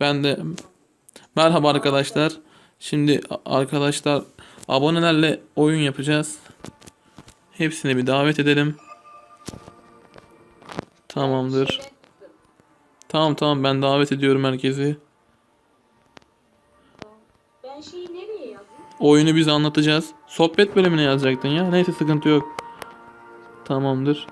Ben de merhaba arkadaşlar. Şimdi arkadaşlar abonelerle oyun yapacağız. Hepsini bir davet edelim. Tamamdır. Tamam tamam ben davet ediyorum herkesi. Ben şeyi nereye yazayım? Oyunu biz anlatacağız. Sohbet bölümüne yazacaktın ya. Neyse sıkıntı yok. Tamamdır.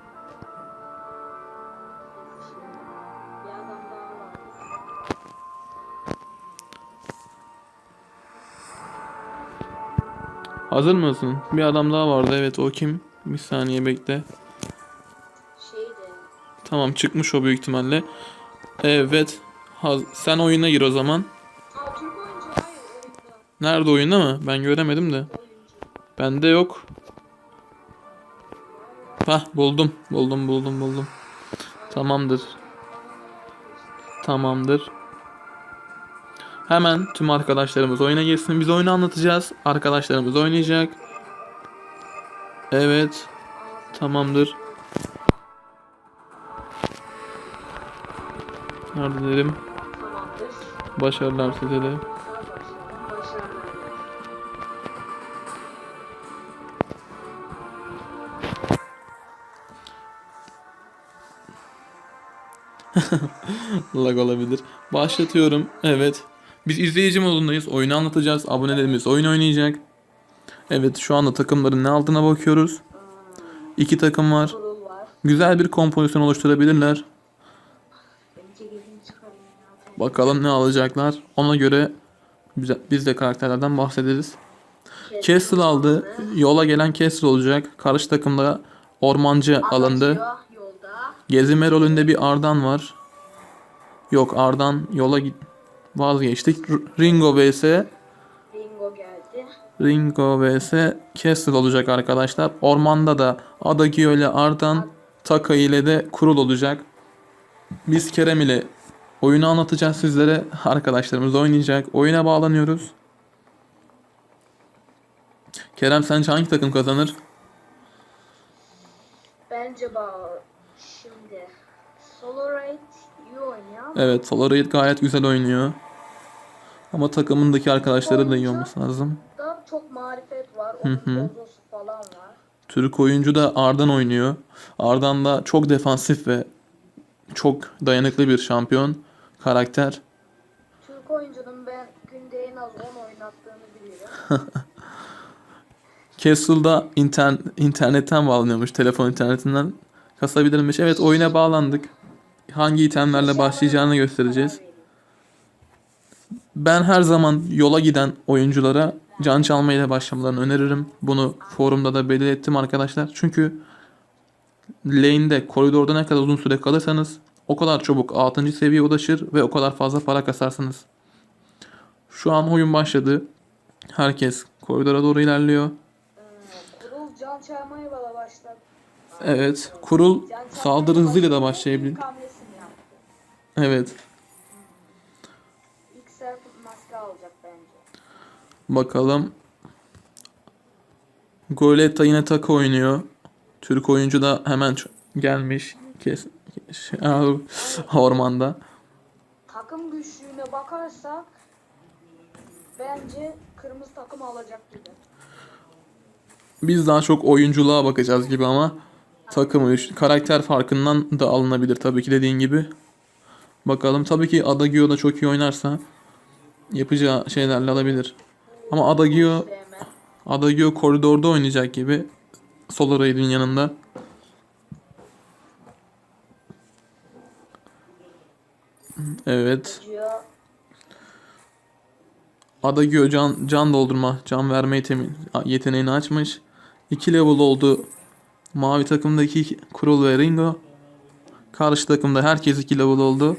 Hazır mısın? Bir adam daha vardı. Evet o kim? Bir saniye bekle. Şey de. Tamam çıkmış o büyük ihtimalle. Evet. Haz- Sen oyuna gir o zaman. Aa Türk oyuncu hayır oyunda. Nerede oyunda mı? Ben göremedim de. Bende yok. Hah buldum. Buldum buldum buldum. Tamamdır. Tamamdır. Hemen tüm arkadaşlarımız oyuna girsin. Biz oyunu anlatacağız. Arkadaşlarımız oynayacak. Evet. Tamamdır. Edelim. Tamamdır. Başarılar size de. Lag olabilir. Başlatıyorum. Evet. Biz izleyici modundayız. Oyunu anlatacağız. Abonelerimiz oyun oynayacak. Evet şu anda takımların ne aldığına bakıyoruz. İki takım var. Güzel bir kompozisyon oluşturabilirler. Bakalım ne alacaklar. Ona göre biz, de karakterlerden bahsederiz. Castle aldı. Yola gelen Castle olacak. Karşı takımda ormancı alındı. Gezime rolünde bir Ardan var. Yok Ardan yola git vazgeçtik. Ringo vs Ringo geldi. Ringo vs Castle olacak arkadaşlar. Ormanda da Adagio ile Ardan, Taka ile de Kurul olacak. Biz Kerem ile oyunu anlatacağız sizlere. Arkadaşlarımız oynayacak. Oyuna bağlanıyoruz. Kerem sence hangi takım kazanır? Bence bağlı. Şimdi. Solarite. Evet, Solaroid gayet güzel oynuyor. Ama takımındaki arkadaşları da iyi olması lazım. Da çok marifet var. Hı. falan var. Türk oyuncu da Ardan oynuyor. Ardan da çok defansif ve çok dayanıklı bir şampiyon karakter. Türk oyuncunun ben günde en az 10 oynattığını bilirim. Castle'da inter internetten bağlanıyormuş. Telefon internetinden kasabilirmiş. Evet oyuna bağlandık. Hangi itemlerle başlayacağını göstereceğiz. Ben her zaman yola giden oyunculara can çalmayla başlamalarını öneririm. Bunu forumda da belirttim arkadaşlar. Çünkü lane'de, koridorda ne kadar uzun süre kalırsanız o kadar çabuk 6. seviyeye ulaşır ve o kadar fazla para kasarsınız. Şu an oyun başladı. Herkes koridora doğru ilerliyor. Kurul can çarmaya bala başladı. Evet. Kurul saldırı hızıyla da başlayabilir. Evet. İlk maske alacak bence. Bakalım. Goleta yine takı oynuyor. Türk oyuncu da hemen gelmiş. Kes şey, ormanda. Takım güçlüğüne bakarsak bence kırmızı takım alacak gibi. Biz daha çok oyunculuğa bakacağız gibi ama takım karakter farkından da alınabilir tabii ki dediğin gibi. Bakalım tabii ki Adagio da çok iyi oynarsa yapacağı şeylerle alabilir. Ama Adagio. Adagio koridorda oynayacak gibi. Solaraid'in yanında. Evet. Adagio can, can doldurma, can verme yeteneğini açmış. 2 level oldu. Mavi takımdaki Kurul ve Ringo. Karşı takımda herkes 2 level oldu.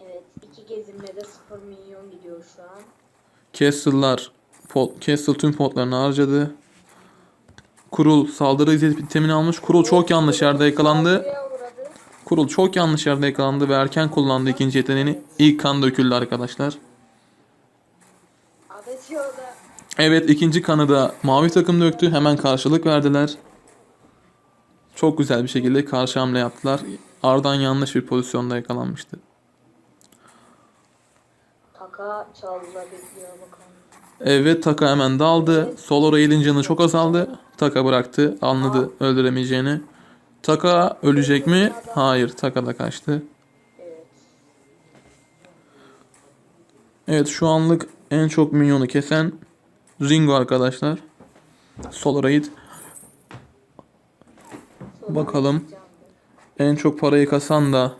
Evet iki gezilmede 0 milyon gidiyor şu an. Castle'lar pot, Castle tüm potlarını harcadı. Kurul saldırı itemini almış. Kurul çok yanlış yerde yakalandı. Kurul çok yanlış yerde yakalandı ve erken kullandı ikinci yeteneğini. İlk kan döküldü arkadaşlar. Evet ikinci kanı da mavi takım döktü. Hemen karşılık verdiler. Çok güzel bir şekilde karşı hamle yaptılar. Ardan yanlış bir pozisyonda yakalanmıştı. Taka bakalım. Evet Taka hemen daldı. Sol Rail'in canı çok azaldı. Taka bıraktı. Anladı öldüremeyeceğini. Taka ölecek mi? Hayır. Taka da kaçtı. Evet. Şu anlık en çok minyonu kesen Ringo arkadaşlar. Sol Raid. Sonra Bakalım. En çok parayı kasan da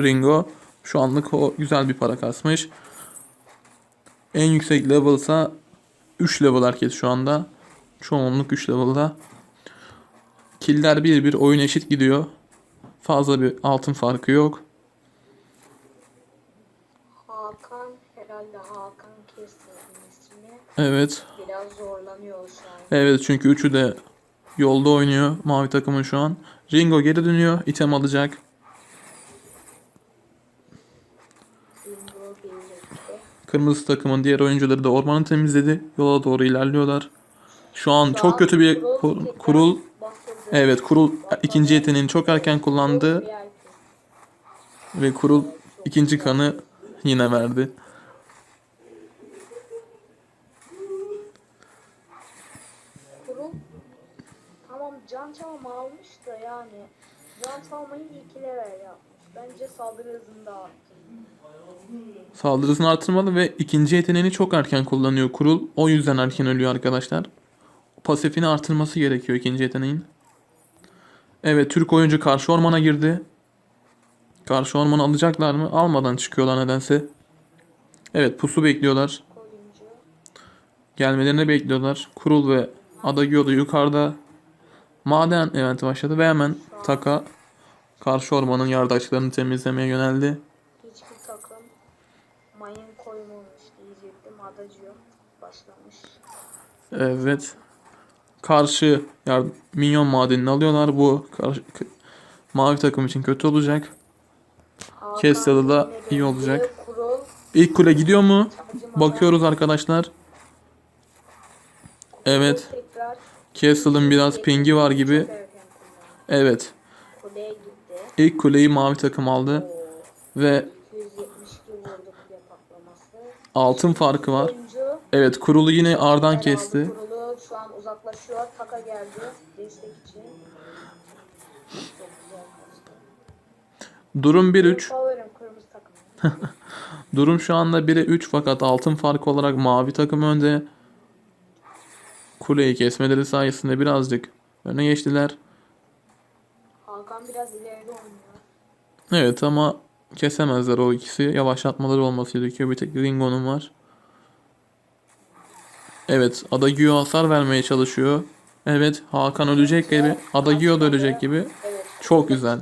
Ringo. Şu anlık o güzel bir para kasmış. En yüksek level ise 3 level herkes şu anda. Çoğunluk 3 level'da. Killer 1-1 oyun eşit gidiyor. Fazla bir altın farkı yok. Hakan herhalde Hakan Kestir'in ismi. Evet. Biraz zorlanıyor şu an. Evet çünkü üçü de yolda oynuyor mavi takımın şu an. Ringo geri dönüyor. item alacak. Ringo birlikte. Kırmızı takımın diğer oyuncuları da ormanı temizledi. Yola doğru ilerliyorlar. Şu an çok kötü bir kur- kurul. Evet kurul ikinci yeteneğini çok erken kullandı ve kurul ikinci kanı yine verdi. Kurul tamam can çalma almış da yani can çalmayı iki level yapmış. Bence saldırı hızını da arttırdı. Saldırısını artırmalı ve ikinci yeteneğini çok erken kullanıyor kurul. O yüzden erken ölüyor arkadaşlar. Pasifini artırması gerekiyor ikinci yeteneğin. Evet Türk oyuncu karşı ormana girdi. Karşı ormanı alacaklar mı? Almadan çıkıyorlar nedense. Evet pusu bekliyorlar. Gelmelerini bekliyorlar. Kurul ve Adagio da yukarıda. Maden eventi başladı ve hemen Taka karşı ormanın yardaçlarını temizlemeye yöneldi. hiçbir takım mayın koymamış diyecektim. Adacı yok. Başlamış. Evet. Karşı yar minyon madenini alıyorlar. Bu karşı, mavi takım için kötü olacak. Kestel'ı da iyi olacak. Kurul İlk kule gidiyor mu? Bakıyoruz arkadaşlar. Evet. Castle'ın biraz pingi var gibi. Evet. İlk kuleyi mavi takım aldı. Ve 272 vurdu kule patlaması. altın farkı var. Evet kurulu yine Ardan kesti. Kurulu şu an uzaklaşıyor. Taka geldi destek için. Durum 1-3. Favorim kırmızı takım. Durum şu anda 1'e 3 fakat altın farkı olarak mavi takım önde. Kuleyi kesmeleri sayesinde birazcık öne geçtiler. Hakan biraz ileride oynuyor. Evet ama kesemezler o ikisi. Yavaşlatmaları olması gerekiyor. Bir tek Ringo'nun var. Evet Adagio hasar vermeye çalışıyor. Evet Hakan ölecek gibi. Adagio da ölecek gibi. Çok güzel.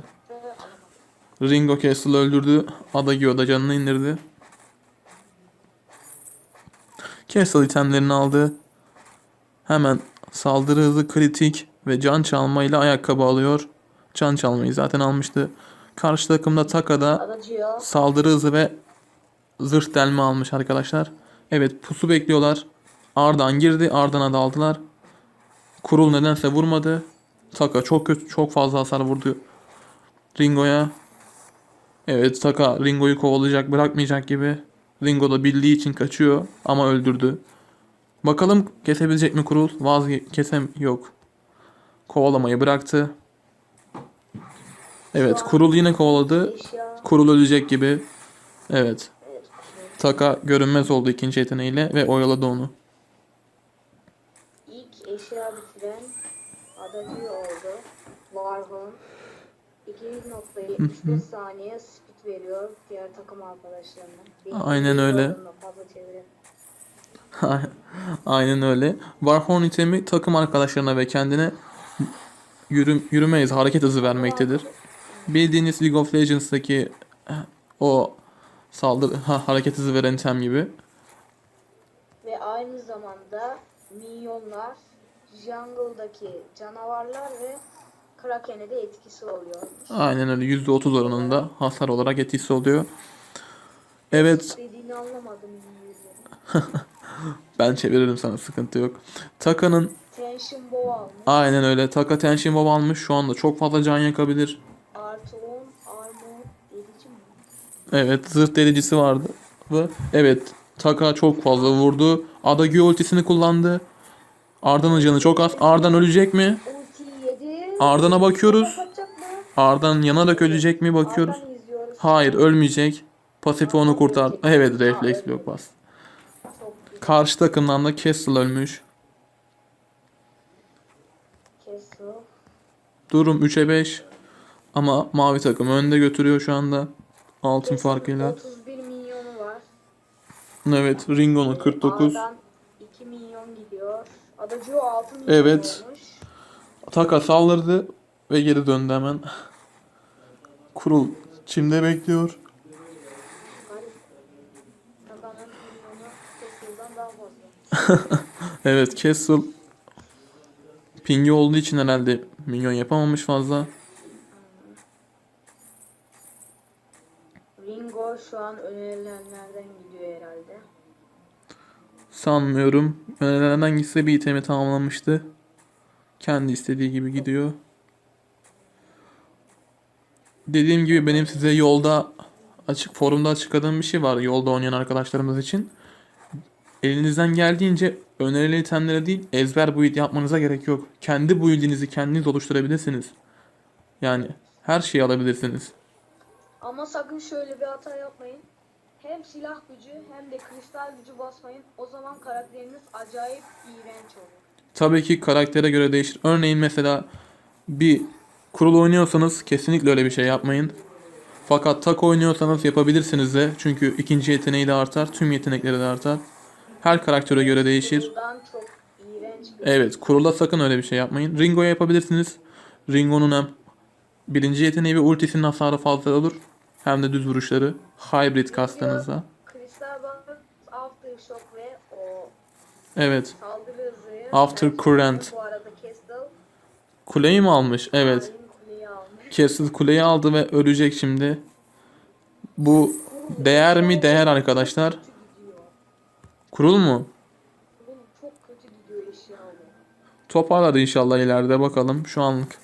Ringo Castle'ı öldürdü. Adagio da canını indirdi. Castle itemlerini aldı. Hemen saldırı hızı kritik ve can çalmayla ayakkabı alıyor. Can çalmayı zaten almıştı. Karşı takımda Taka'da saldırı hızı ve zırh delme almış arkadaşlar. Evet pusu bekliyorlar. Ardan girdi. Ardan'a daldılar. Kurul nedense vurmadı. Taka çok kötü çok fazla hasar vurdu Ringo'ya. Evet Taka Ringo'yu kovalayacak bırakmayacak gibi. Ringo da bildiği için kaçıyor ama öldürdü. Bakalım kesebilecek mi Kurul? Vazge kesem yok. Kovalamayı bıraktı. Evet Kurul yine kovaladı. Kurul ölecek gibi. Evet. Taka görünmez oldu ikinci yeteneğiyle ve oyaladı onu. Eşya bitiren Adacı oldu. Warhol. 2.75 saniye speed veriyor diğer takım arkadaşlarına. Aynen öyle. Aynen öyle. Warhorn itemi takım arkadaşlarına ve kendine yürü, yürüme hızı, hareket hızı vermektedir. Bildiğiniz League of Legends'taki eh, o saldırı ha, hareket hızı veren item gibi. Ve aynı zamanda minyonlar, jungle'daki canavarlar ve Kraken'e de etkisi oluyor. Aynen öyle %30 oranında hasar olarak etkisi oluyor. Evet Dediğini anlamadım ben çeviririm sana sıkıntı yok. Taka'nın Tension Bow almış. aynen öyle. Taka Tenshin Bob almış şu anda çok fazla can yakabilir. Artı Evet zırh delicisi vardı. Ve Evet Taka çok fazla vurdu. Adagio ultisini kullandı. Arda'nın canı çok az. Ardan ölecek mi? Arda'na bakıyoruz. Kapatacak mı? Ardan yanarak ölecek mi bakıyoruz. Hayır ölmeyecek. Pasifi onu kurtar. Evet refleks blok bas. Karşı takımdan da Castle ölmüş. Durum 3'e 5. Ama mavi takım önde götürüyor şu anda. Altın farkıyla. 31 milyonu var. Evet Ringo'nun 49. A'dan 2 milyon gidiyor. Adacı 6 milyon Evet. Taka saldırdı ve geri döndü hemen. Kurul çimde bekliyor. Evet Castle pingi olduğu için herhalde minyon yapamamış fazla. Ringo şu an önerilenlerden gidiyor herhalde. Sanmıyorum. Önerilerden gitse bir itemi tamamlamıştı. Kendi istediği gibi gidiyor. Dediğim gibi benim size yolda açık forumda açıkladığım bir şey var yolda oynayan arkadaşlarımız için. Elinizden geldiğince önerili itemlere değil ezber build yapmanıza gerek yok. Kendi build'inizi kendiniz oluşturabilirsiniz. Yani her şeyi alabilirsiniz. Ama sakın şöyle bir hata yapmayın. Hem silah gücü hem de kristal gücü basmayın. O zaman karakteriniz acayip iğrenç olur. Tabii ki karaktere göre değişir. Örneğin mesela bir kurul oynuyorsanız kesinlikle öyle bir şey yapmayın. Fakat tak oynuyorsanız yapabilirsiniz de. Çünkü ikinci yeteneği de artar. Tüm yetenekleri de artar. Her karaktere göre değişir. Evet kurulda sakın öyle bir şey yapmayın. Ringo'ya yapabilirsiniz. Ringo'nun hem birinci yeteneği ve ultisinin hasarı fazla olur. Hem de düz vuruşları. Hybrid kastığınızda. kristal bakın aftershock ve o Evet. saldırı hızı. After current. Bu arada Castle Kuleyi mi almış? Evet. Hain kuleyi almış. Castle kuleyi aldı ve ölecek şimdi. Bu değer mi? Değer arkadaşlar. Gidiyor. Kurul mu? Oğlum çok kötü gidiyor eşyalı. Toparlar inşallah ileride bakalım. Şu anlık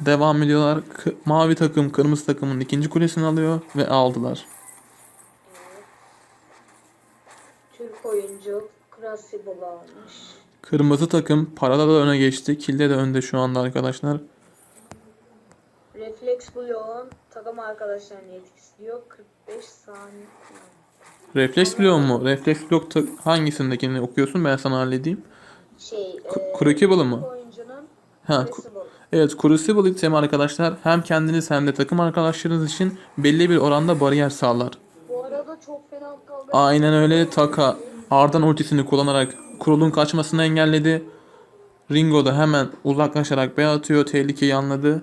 devam ediyorlar. K- mavi takım kırmızı takımın ikinci kulesini alıyor ve aldılar. Türk oyuncu Krasibol almış. Kırmızı takım parada da öne geçti. Kilde de önde şu anda arkadaşlar. Reflex bloğun takım arkadaşlarının yetkisi diyor. 45 saniye. Reflex blok mu? Reflex blok ta- hangisindekini okuyorsun ben sana halledeyim. Şey, K- e, Crucible mı? Türk oyuncunun Ha. Evet Crucible itemi arkadaşlar hem kendiniz hem de takım arkadaşlarınız için belli bir oranda bariyer sağlar. Bu arada çok fena kavga. Aynen öyle Taka Ardan ultisini kullanarak kurulun kaçmasını engelledi. Ringo da hemen uzaklaşarak B atıyor. Tehlikeyi anladı.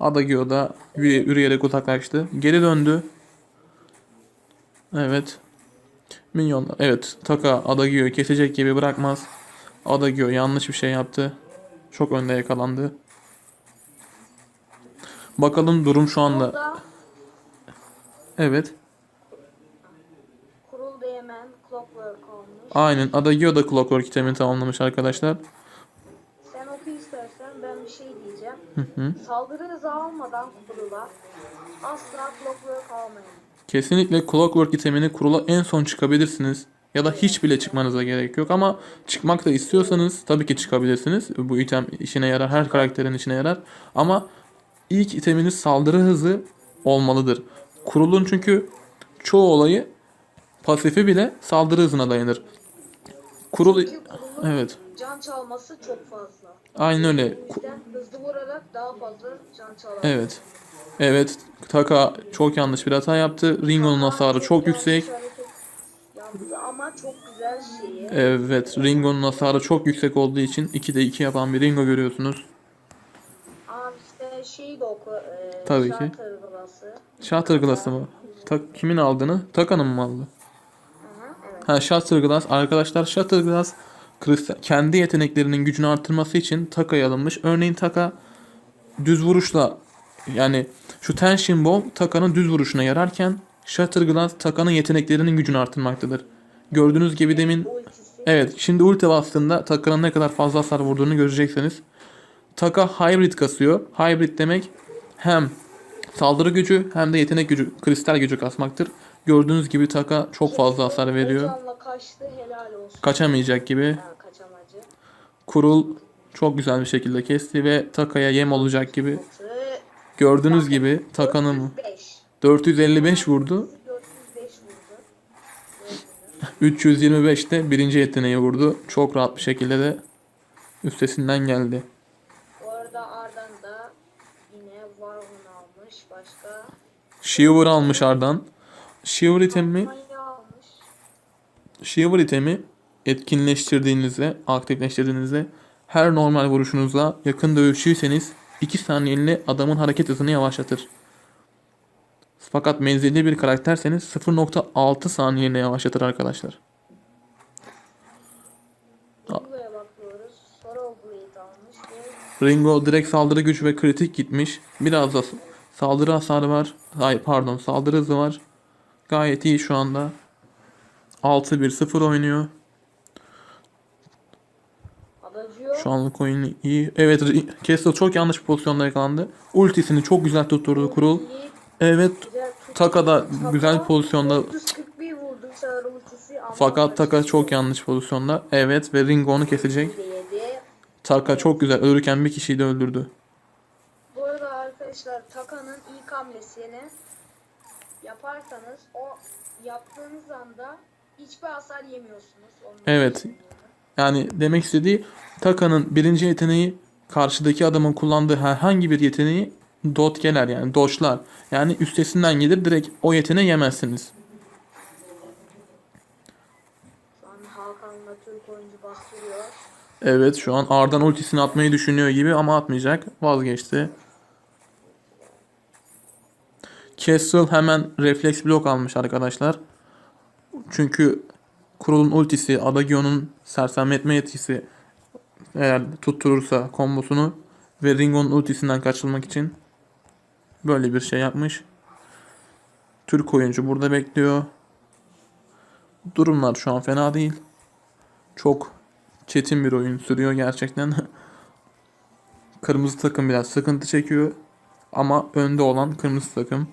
Adagio da yürü- yürüyerek uzaklaştı. Geri döndü. Evet. Minyonlar. Evet. Taka Adagio'yu kesecek gibi bırakmaz. Adagio yanlış bir şey yaptı. Çok önde yakalandı. Bakalım durum şu anda. Burada Evet. Kurul Değmen Clockwork olmuş. Aynen. Adagio da Clockwork itemini tamamlamış arkadaşlar. Sen oku istersen ben bir şey diyeceğim. Hı hı. Saldırı hızı almadan kurula asla Clockwork almayın. Kesinlikle Clockwork itemini kurula en son çıkabilirsiniz. Ya da hiç bile çıkmanıza gerek yok ama çıkmak da istiyorsanız tabii ki çıkabilirsiniz. Bu item işine yarar, her karakterin işine yarar. Ama ilk iteminiz saldırı hızı olmalıdır. Kurulun çünkü çoğu olayı pasifi bile saldırı hızına dayanır. Kurul evet. can çalması çok fazla. Aynen öyle. Hızlı vurarak daha fazla can çalar. Evet. Evet. Taka çok yanlış bir hata yaptı. Ringo'nun hasarı çok yüksek. Ama çok güzel şeyi. Evet, Ringo'nun hasarı çok yüksek olduğu için 2'de 2 yapan bir Ringo görüyorsunuz. Abi işte şeyi de oku. E, Tabii ki. Glass'ı. Shatter Glass'ı mı? Ta- kimin aldığını? Taka'nın mı aldı? Ha Shatter Glass. Arkadaşlar Shatter Glass kendi yeteneklerinin gücünü arttırması için Taka'ya alınmış. Örneğin Taka düz vuruşla yani şu Tension Ball Taka'nın düz vuruşuna yararken Shatter Glass Taka'nın yeteneklerinin gücünü arttırmaktadır. Gördüğünüz gibi demin. Evet, şimdi ulti bastığında Taka'nın ne kadar fazla hasar vurduğunu göreceksiniz. Taka hybrid kasıyor. Hybrid demek hem saldırı gücü hem de yetenek gücü, kristal gücü kasmaktır. Gördüğünüz gibi Taka çok fazla hasar veriyor. Heyecanla kaçtı helal olsun. Kaçamayacak gibi. Ha. Kurul çok güzel bir şekilde kesti ve Taka'ya yem olacak gibi. Gördüğünüz gibi Taka'nın 405. 455 vurdu. 405 vurdu. Gördünüz. 325 de birinci yeteneği vurdu. Çok rahat bir şekilde de üstesinden geldi. Bu arada Ardan da yine Warhol almış. Başka Shiver almış Ardan. Shiver itemi. Shiver itemi etkinleştirdiğinizde, aktifleştirdiğinizde her normal vuruşunuzla yakın dövüşçüyseniz 2 saniyeliğine adamın hareket hızını yavaşlatır. Fakat menzilli bir karakterseniz 0.6 saniyeliğine yavaşlatır arkadaşlar. Ringo direkt saldırı gücü ve kritik gitmiş. Biraz da saldırı hasarı var. Ay pardon saldırı hızı var. Gayet iyi şu anda. 6-1-0 oynuyor. Şu anlık oyunu iyi. Evet Castle çok yanlış bir pozisyonda yakalandı. Ultisini çok güzel tutturdu Kurul. Evet. Taka da güzel pozisyonda 441 vurdu Sarı ultisi ama fakat Taka çok yanlış pozisyonda. Evet ve Ringo onu kesecek. Taka çok güzel ölürken bir kişiyi de öldürdü. Bu arada arkadaşlar Taka'nın yaparsanız o yaptığınız anda hiçbir hasar yemiyorsunuz. Onu Evet. Yani demek istediği Taka'nın birinci yeteneği karşıdaki adamın kullandığı herhangi bir yeteneği dotkeler yani doçlar. Yani üstesinden gelir direkt o yeteneği yemezsiniz. Şu an Hakan'la Türk oyuncu bastırıyor. Evet şu an Ardan ultisini atmayı düşünüyor gibi ama atmayacak. Vazgeçti. Castle hemen refleks blok almış arkadaşlar. Çünkü Kurul'un ultisi, Adagion'un sersemletme yetkisi eğer tutturursa kombosunu ve Ringo'nun ultisinden kaçılmak için böyle bir şey yapmış. Türk oyuncu burada bekliyor. Durumlar şu an fena değil. Çok çetin bir oyun sürüyor gerçekten. Kırmızı takım biraz sıkıntı çekiyor. Ama önde olan kırmızı takım.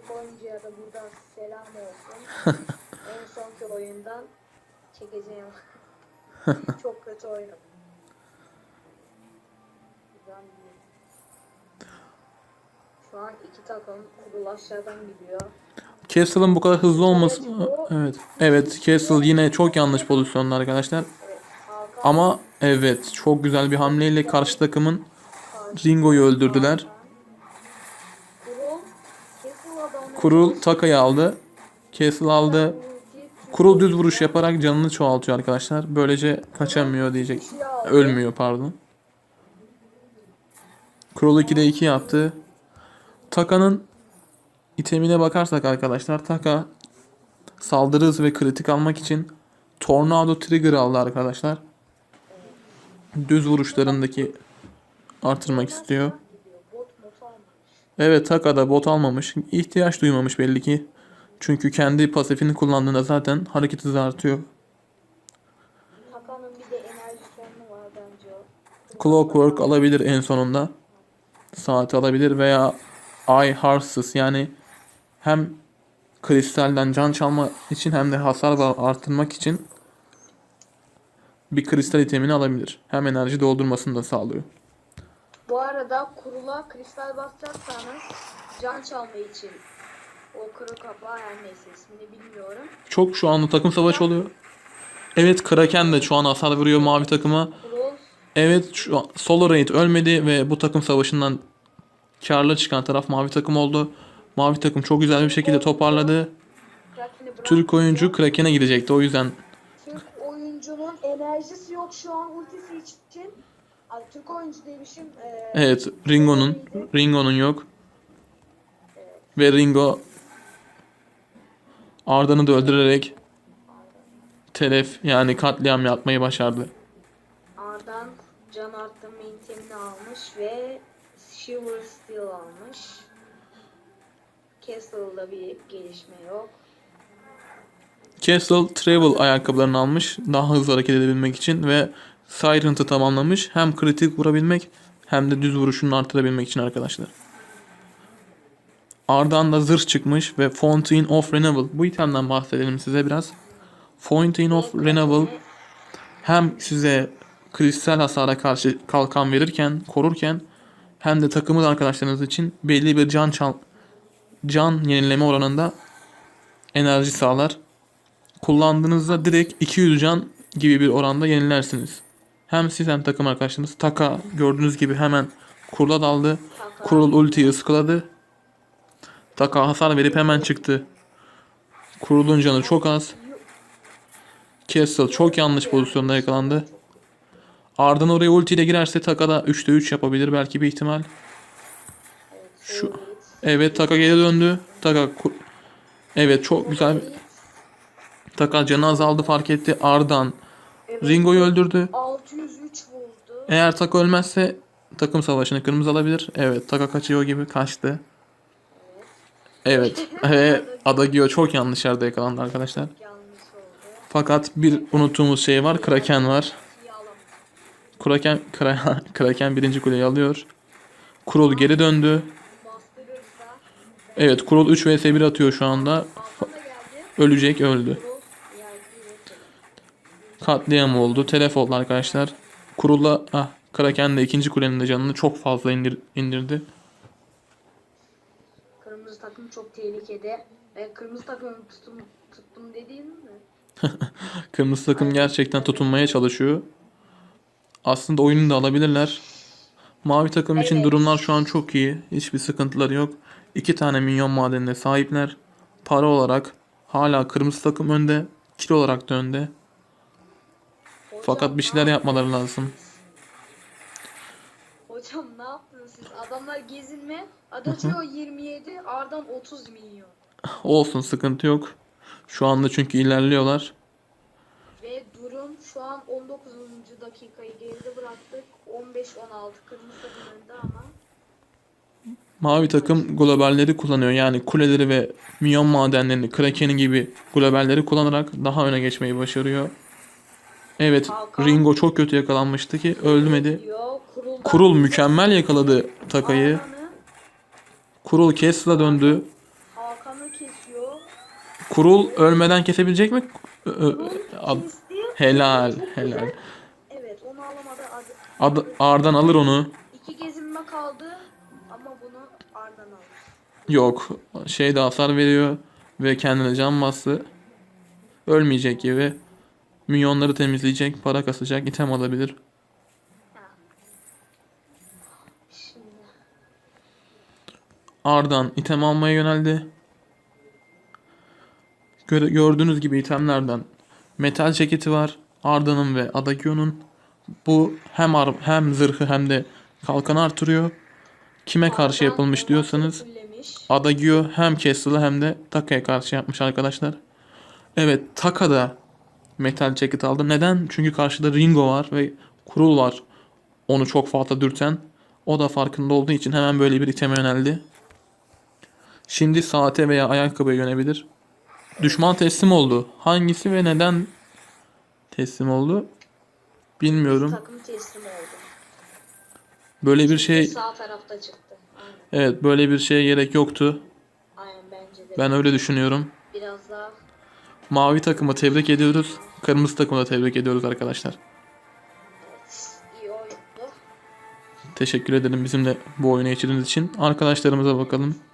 Türk oyuncuya da buradan selam olsun. en sonki oyundan çekeceğim. Çok kötü oynadım. Şu an iki takım kurul aşağıdan gidiyor. Castle'ın bu kadar hızlı olması... Evet. Evet Castle yine çok yanlış pozisyonda arkadaşlar. Ama evet çok güzel bir hamleyle karşı takımın Ringo'yu öldürdüler. Kurul Taka'yı aldı. Castle aldı. Kurul düz vuruş yaparak canını çoğaltıyor arkadaşlar. Böylece kaçamıyor diyecek. Ölmüyor pardon. Kurul 2'de 2 yaptı. Taka'nın itemine bakarsak arkadaşlar Taka saldırı hızı ve kritik almak için Tornado Trigger aldı arkadaşlar. Düz vuruşlarındaki artırmak istiyor. Evet Taka da bot almamış. İhtiyaç duymamış belli ki. Çünkü kendi pasifini kullandığında zaten hareket hızı artıyor. Hakan'ın bir de enerji sorunu var bence o. Clockwork alabilir en sonunda. Saati alabilir veya Eye Heartsız yani hem kristalden can çalma için hem de hasar artırmak için bir kristal itemini alabilir. Hem enerji doldurmasını da sağlıyor. Bu arada kurula kristal basacaksanız can çalma için o kuru kapağı her neyse ismini bilmiyorum. Çok şu anda takım savaşı oluyor. Evet Kraken de şu an hasar vuruyor mavi takıma. Evet şu an Solar Raid ölmedi ve bu takım savaşından karlı çıkan taraf mavi takım oldu. Mavi takım çok güzel bir şekilde toparladı. Türk oyuncu Kraken'e gidecekti o yüzden Türk oyuncunun enerjisi yok şu an ultisi için. Ay, Türk oyuncu demişim. Ee, evet Ringo'nun Ringo'nun yok. Ve Ringo Arda'nı da öldürerek telef yani katliam yapmayı başardı. Ardan can arttırma itemini almış ve Shiver Steel almış. Castle'da bir gelişme yok. Castle Travel ayakkabılarını almış daha hızlı hareket edebilmek için ve Siren'ı tamamlamış. Hem kritik vurabilmek hem de düz vuruşunu artırabilmek için arkadaşlar. Ardından da zırh çıkmış ve Fountain of Renewal. Bu itemden bahsedelim size biraz. Fountain of Renewal hem size kristal hasara karşı kalkan verirken, korurken hem de takımın arkadaşlarınız için belli bir can çal can yenileme oranında enerji sağlar. Kullandığınızda direkt 200 can gibi bir oranda yenilersiniz. Hem siz hem takım arkadaşlarınız. Taka gördüğünüz gibi hemen kurula daldı. Kurul ultiyi ıskaladı. Taka hasar verip hemen çıktı. Kurulun canı çok az. Castle çok yanlış pozisyonda yakalandı. Ardından oraya ultiyle girerse Taka da 3'te 3 yapabilir belki bir ihtimal. Şu Evet. Taka geri döndü. Taka ku- Evet çok güzel. Taka canı azaldı fark etti. Ardından Evet. Ringo'yu öldürdü. 603 vurdu. Eğer Taka ölmezse takım savaşını kırmızı alabilir. Evet Taka kaçıyor gibi kaçtı. Evet. Ve Adagio çok yanlış yerde yakalandı arkadaşlar. Fakat bir unuttuğumuz şey var. Kraken var. Kraken, Kra- Kraken birinci kuleyi alıyor. Kurul geri döndü. Evet Kurul 3 vs 1 atıyor şu anda. Ölecek öldü. Katliam oldu. Telef oldu arkadaşlar. Kurul'la ah, Kraken de ikinci kulenin de canını çok fazla indir, indirdi. Takım çok tehlikede. E, kırmızı takım tuttum, tuttum dediğin mi? Kırmızı takım gerçekten tutunmaya çalışıyor. Aslında oyunu da alabilirler. Mavi takım için Evet. durumlar şu an çok iyi. Hiçbir sıkıntıları yok. İki tane minyon madenine sahipler. Para olarak hala kırmızı takım önde. Kilo olarak da önde. Fakat bir şeyler yapmaları lazım. Hocam ne yaptınız siz? Adamlar gezinme. Adacıyor 27, Ardan 30 milyon. Olsun sıkıntı yok. Şu anda çünkü ilerliyorlar. Ve durum şu an 19. dakikayı geride bıraktık. 15-16 kırmızı takım önde ama Mavi takım globalleri kullanıyor. Yani kuleleri ve minyon madenlerini, Kraken'i gibi globalleri kullanarak daha öne geçmeyi başarıyor. Evet, Hakan. Ringo çok kötü yakalanmıştı ki. Kuruldan Kurul mükemmel yakaladı Taka'yı. Hakan'ı, Kurul Kesla döndü. Hakan'ı kesiyor. Kurul ölmeden kesebilecek mi? Ad- helal, helal. Evet onu alamadı. Adı, Ad- Ardan alır onu. İki gezinme kaldı ama bunu Ardan alır. Yok, şey de hasar veriyor ve kendine can bastı. Ölmeyecek gibi. Minyonları temizleyecek, para kasacak, item alabilir. Şimdi Ardan item almaya yöneldi. Gördüğünüz gibi itemlerden metal ceketi var. Arda'nın ve Adagio'nun. Bu hem ar- hem zırhı hem de kalkanı artırıyor. Kime karşı yapılmış diyorsanız. Adagio hem Castle'a hem de Taka'ya karşı yapmış arkadaşlar. Evet Taka da metal ceket aldı. Neden? Çünkü karşıda Ringo var ve Kurul var. Onu çok fazla dürten. O da farkında olduğu için hemen böyle bir iteme yöneldi. Şimdi saate veya ayakkabıya yönebilir. Düşman teslim oldu. Hangisi ve neden teslim oldu? Bilmiyorum. Takım teslim oldu. Böyle bir şey Sağ tarafta çıktı. Aynen. evet böyle bir şeye gerek yoktu. Aynen bence de. Ben öyle düşünüyorum. Biraz daha Mavi takımı tebrik ediyoruz. Kırmızı takımı da tebrik ediyoruz arkadaşlar. evet, iyi oyundu. Teşekkür ederim bizimle bu oyunu geçirdiğiniz için. Arkadaşlarımıza bakalım.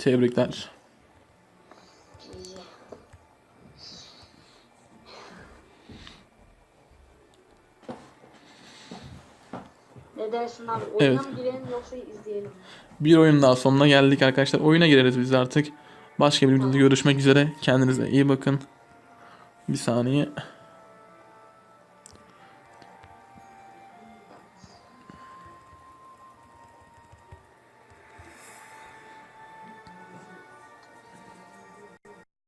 Tebrikler. Ne dersin abi? Oyuna Evet. mı girelim yoksa izleyelim? Bir oyun daha sonuna geldik arkadaşlar. Oyuna gireriz biz artık. Başka bir videoda görüşmek üzere. Kendinize iyi bakın. Bir saniye.